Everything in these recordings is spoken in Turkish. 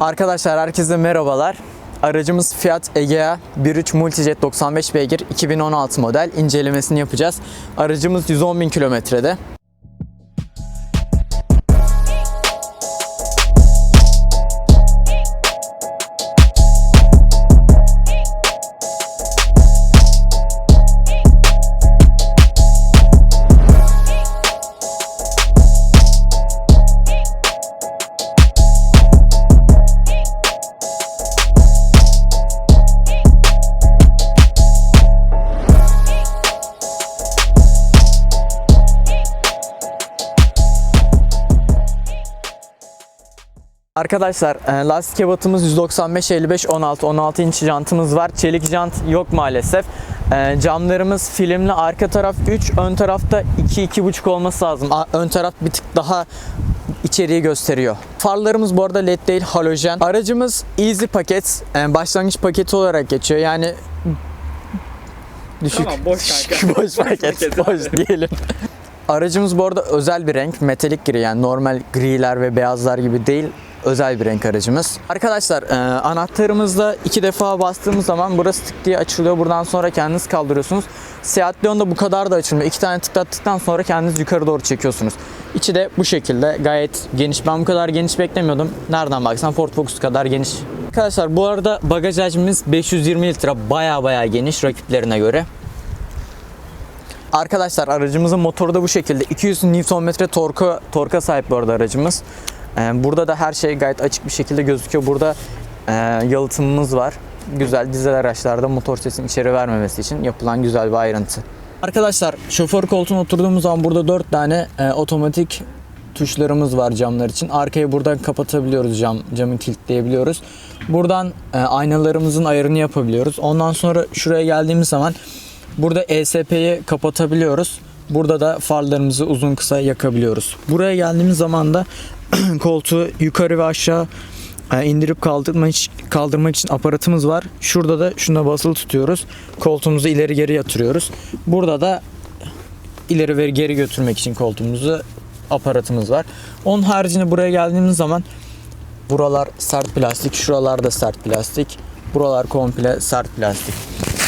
Arkadaşlar herkese merhabalar. Aracımız Fiat Egea 1.3 Multijet 95 beygir 2016 model incelemesini yapacağız. Aracımız 110 bin kilometrede. Arkadaşlar e, lastik ebatımız 195 55 16 16 inç jantımız var. Çelik jant yok maalesef. E, Camlarımız filmli arka taraf 3 ön tarafta 2 2,5 olması lazım. Ön taraf bir tık daha içeriği gösteriyor. Farlarımız bu arada led değil halojen. Aracımız easy paket. e, Başlangıç paketi olarak geçiyor. Yani düşük. Tamam, boş kanka. boş paket. boş diyelim. Aracımız bu arada özel bir renk. Metalik gri yani normal griler ve beyazlar gibi değil. Özel bir renk aracımız. Arkadaşlar e, anahtarımızda iki defa bastığımız zaman burası tık diye açılıyor. Buradan sonra kendiniz kaldırıyorsunuz. Seat Leon'da bu kadar da açılmıyor. İki tane tıklattıktan sonra kendiniz yukarı doğru çekiyorsunuz. İçi de bu şekilde gayet geniş. Ben bu kadar geniş beklemiyordum. Nereden baksan Ford Focus kadar geniş. Arkadaşlar bu arada bagaj hacmimiz 520 litre. Baya baya geniş rakiplerine göre. Arkadaşlar aracımızın motoru da bu şekilde. 200 Nm torka, torka sahip bu arada aracımız. Ee, Burada da her şey gayet açık bir şekilde gözüküyor. Burada e, yalıtımımız var. Güzel dizel araçlarda motor sesinin içeri vermemesi için yapılan güzel bir ayrıntı. Arkadaşlar şoför koltuğuna oturduğumuz zaman burada 4 tane e, otomatik tuşlarımız var camlar için. Arkayı buradan kapatabiliyoruz cam, camı kilitleyebiliyoruz. Buradan e, aynalarımızın ayarını yapabiliyoruz. Ondan sonra şuraya geldiğimiz zaman burada ESP'yi kapatabiliyoruz. Burada da farlarımızı uzun kısa yakabiliyoruz. Buraya geldiğimiz zaman da koltuğu yukarı ve aşağı e, indirip kaldırmak kaldırmak için aparatımız var. Şurada da şuna basılı tutuyoruz. Koltuğumuzu ileri geri yatırıyoruz. Burada da ileri ve geri götürmek için koltuğumuzu aparatımız var. Onun haricinde buraya geldiğimiz zaman buralar sert plastik, şuralar da sert plastik. Buralar komple sert plastik.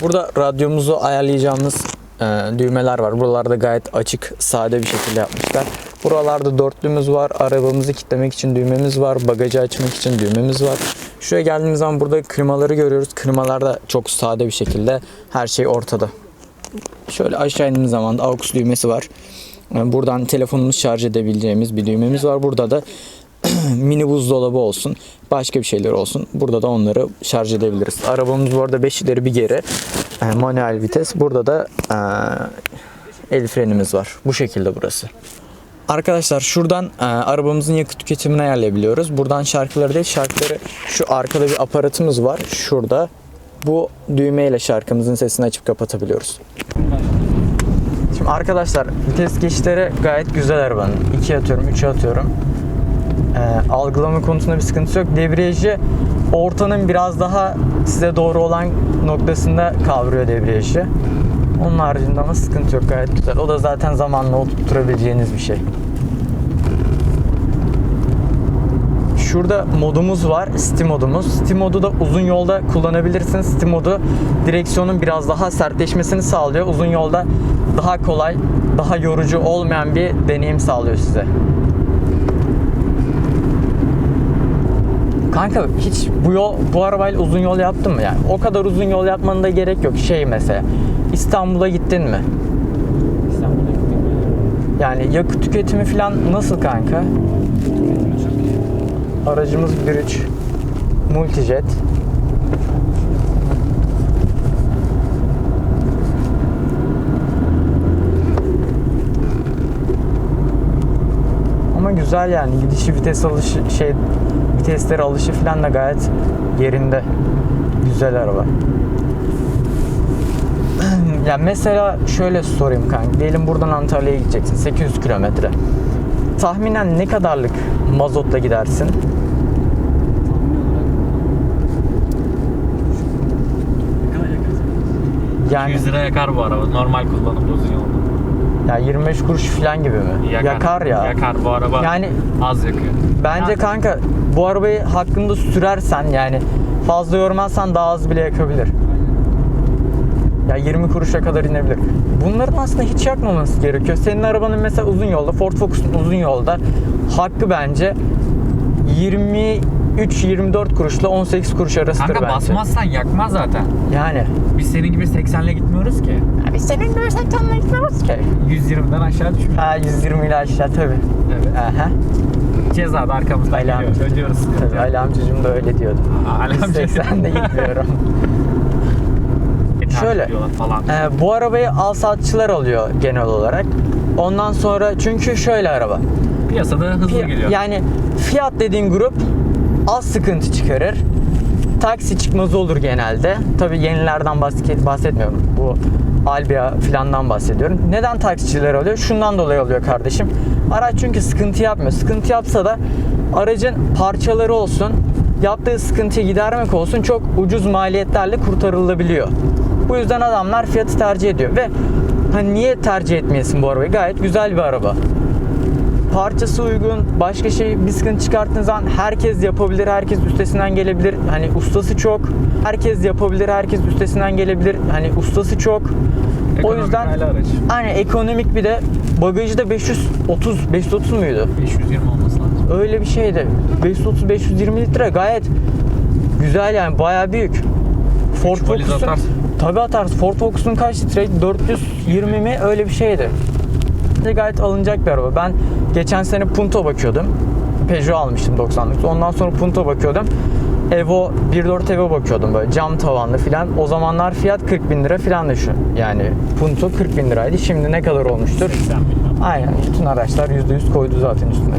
Burada radyomuzu ayarlayacağımız e, düğmeler var. Buralarda gayet açık, sade bir şekilde yapmışlar. Buralarda dörtlümüz var. Arabamızı kilitlemek için düğmemiz var. Bagajı açmak için düğmemiz var. Şuraya geldiğimiz zaman burada klimaları görüyoruz. Klimalar da çok sade bir şekilde. Her şey ortada. Şöyle aşağı indiğimiz zaman da AUX düğmesi var. Yani Buradan telefonumuzu şarj edebileceğimiz bir düğmemiz var. Burada da mini buzdolabı olsun, başka bir şeyler olsun. Burada da onları şarj edebiliriz. Arabamız bu arada 5 ileri bir geri. E, manuel vites. Burada da e, el frenimiz var. Bu şekilde burası. Arkadaşlar şuradan e, arabamızın yakıt tüketimini ayarlayabiliyoruz. Buradan şarkıları değil şarkıları şu arkada bir aparatımız var. Şurada bu düğmeyle şarkımızın sesini açıp kapatabiliyoruz. Şimdi arkadaşlar vites geçişleri gayet güzel arabanın. 2 atıyorum, 3 atıyorum. Ee, algılama konusunda bir sıkıntı yok. Debriyajı ortanın biraz daha size doğru olan noktasında kavruyor debriyajı. Onun haricinde ama sıkıntı yok gayet güzel. O da zaten zamanla oturtturabileceğiniz bir şey. Şurada modumuz var. City modumuz. City modu da uzun yolda kullanabilirsiniz. City modu direksiyonun biraz daha sertleşmesini sağlıyor. Uzun yolda daha kolay, daha yorucu olmayan bir deneyim sağlıyor size. Kanka hiç bu yol bu arabayla uzun yol yaptın mı yani? O kadar uzun yol yapmanın da gerek yok. Şey mesela İstanbul'a gittin mi? İstanbul'a gittik. Yani yakıt tüketimi falan nasıl kanka? Aracımız 1.3 Multijet. Ama güzel yani gidişi vites alışı şey vitesleri alışı falan da gayet yerinde. Güzel araba. Ya mesela şöyle sorayım kanka. Diyelim buradan Antalya'ya gideceksin. 800 kilometre. Tahminen ne kadarlık mazotla gidersin? Yani 100 lira yakar bu araba normal kullanımda uzun yolda. ya 25 kuruş falan gibi mi? Yakar, ya. Yakar bu araba Yani az yakıyor. Bence Ya- kanka bu arabayı hakkında sürersen yani fazla yormazsan daha az bile yakabilir. Ya 20 kuruşa kadar inebilir. Bunların aslında hiç yakmaması gerekiyor. Senin arabanın mesela uzun yolda, Ford Focus'un uzun yolda hakkı bence 23-24 kuruşla 18 kuruş arasıdır Kanka bence. basmazsan yakmaz zaten. Yani. Biz senin gibi 80'le gitmiyoruz ki. Abi senin böyle saklanma gitmiyoruz ki. 120'den aşağı düşmüyor. Ha 120 ile aşağı tabi. Evet. Aha. Ceza da arkamızdan Ali geliyor. Ödüyoruz. Tabii Ali amcacığım da öyle diyordu. Ali amca. 80'de gitmiyorum. Şöyle. Falan. Ee, bu arabayı al satçılar alıyor genel olarak. Ondan sonra çünkü şöyle araba. Piyasada hızlı Fi- gidiyor. Yani fiyat dediğin grup az sıkıntı çıkarır. Taksi çıkmazı olur genelde. Tabii yenilerden bahs- bahsetmiyorum. Bu Albia filandan bahsediyorum. Neden taksiciler alıyor? Şundan dolayı alıyor kardeşim. Araç çünkü sıkıntı yapmıyor. Sıkıntı yapsa da aracın parçaları olsun, yaptığı sıkıntıyı gidermek olsun çok ucuz maliyetlerle kurtarılabiliyor. Bu yüzden adamlar fiyatı tercih ediyor ve hani niye tercih etmeyesin bu arabayı? Gayet güzel bir araba parçası uygun, başka şey bir sıkıntı çıkarttığınız zaman herkes yapabilir, herkes üstesinden gelebilir. Hani ustası çok. Herkes yapabilir, herkes üstesinden gelebilir. Hani ustası çok. o Ekonomik yüzden aile araç. hani ekonomik bir de bagajı da 530 530 muydu? 520 olması lazım. Öyle bir şeydi. 530 520 litre gayet güzel yani bayağı büyük. Ford Focus'un Tabii atarsın. Ford Focus'un kaç litreydi? 420 mi? Öyle bir şeydi. Gayet alınacak bir araba. Ben geçen sene Punto bakıyordum. Peugeot almıştım 90'lık. Ondan sonra Punto bakıyordum. Evo 1.4 Evo bakıyordum böyle cam tavanlı filan. O zamanlar fiyat 40 bin lira filan düşün. Yani Punto 40 bin liraydı. Şimdi ne kadar olmuştur? 80 milyon. Aynen. Bütün araçlar %100 koydu zaten üstüne.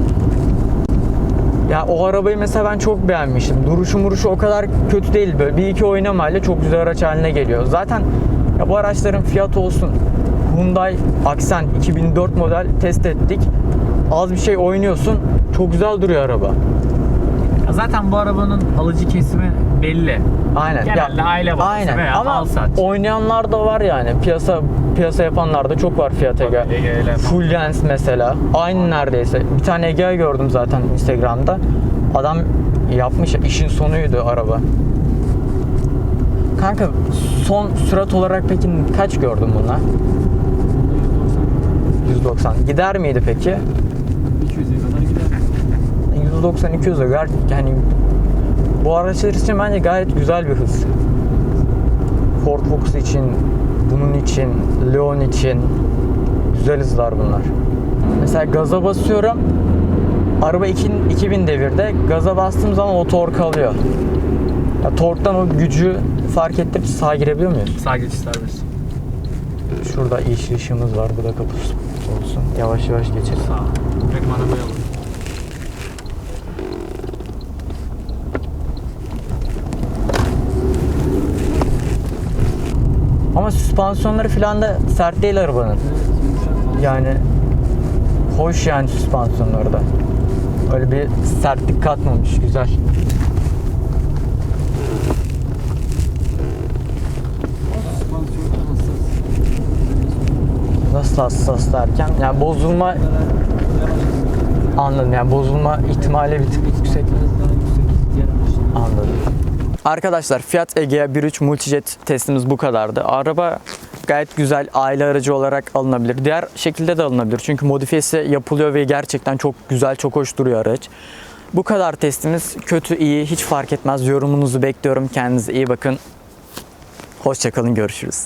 Ya o arabayı mesela ben çok beğenmiştim. Duruşu muruşu o kadar kötü değil. Böyle bir iki oynamayla çok güzel araç haline geliyor. Zaten ya bu araçların fiyatı olsun. Hyundai Accent 2004 model test ettik. Az bir şey oynuyorsun. Çok güzel duruyor araba. Zaten bu arabanın alıcı kesimi belli. Aynen. Genelde aile babası aynen. veya Ama al sat. oynayanlar da var yani. Piyasa piyasa yapanlar da çok var Fiat Ege. İle. Fulgens mesela. Aynı neredeyse. Bir tane Ege gördüm zaten Instagram'da. Adam yapmış. işin sonuydu araba. Kanka son sürat olarak peki kaç gördün bunlar? 190. Gider miydi peki? 200'e kadar gider. 190 200 de gar yani bu araçlar için bence gayet güzel bir hız. Ford Focus için, bunun için, Leon için güzel hızlar bunlar. Mesela gaza basıyorum. Araba 2000, 2000 devirde. Gaza bastığım zaman o tork alıyor. Ya torktan o gücü fark ettirip sağa girebiliyor muyuz? Sağ geçiş serbest. Şurada yeşil ışığımız var. Bu da kapısı olsun. Yavaş yavaş geçelim. Sağ. Direkt arabayı alın. Ama süspansiyonları falan da sert değil arabanın. Yani hoş yani süspansiyonları da. Öyle bir sertlik katmamış. Güzel. Nasıl hassas derken? Yani bozulma anladım. Yani bozulma ihtimali bir tık yüksek. Anladım. Arkadaşlar Fiat Egea 1.3 Multijet testimiz bu kadardı. Araba gayet güzel aile aracı olarak alınabilir. Diğer şekilde de alınabilir. Çünkü modifiyesi yapılıyor ve gerçekten çok güzel, çok hoş duruyor araç. Bu kadar testimiz kötü, iyi hiç fark etmez. Yorumunuzu bekliyorum. Kendinize iyi bakın. Hoşçakalın, görüşürüz.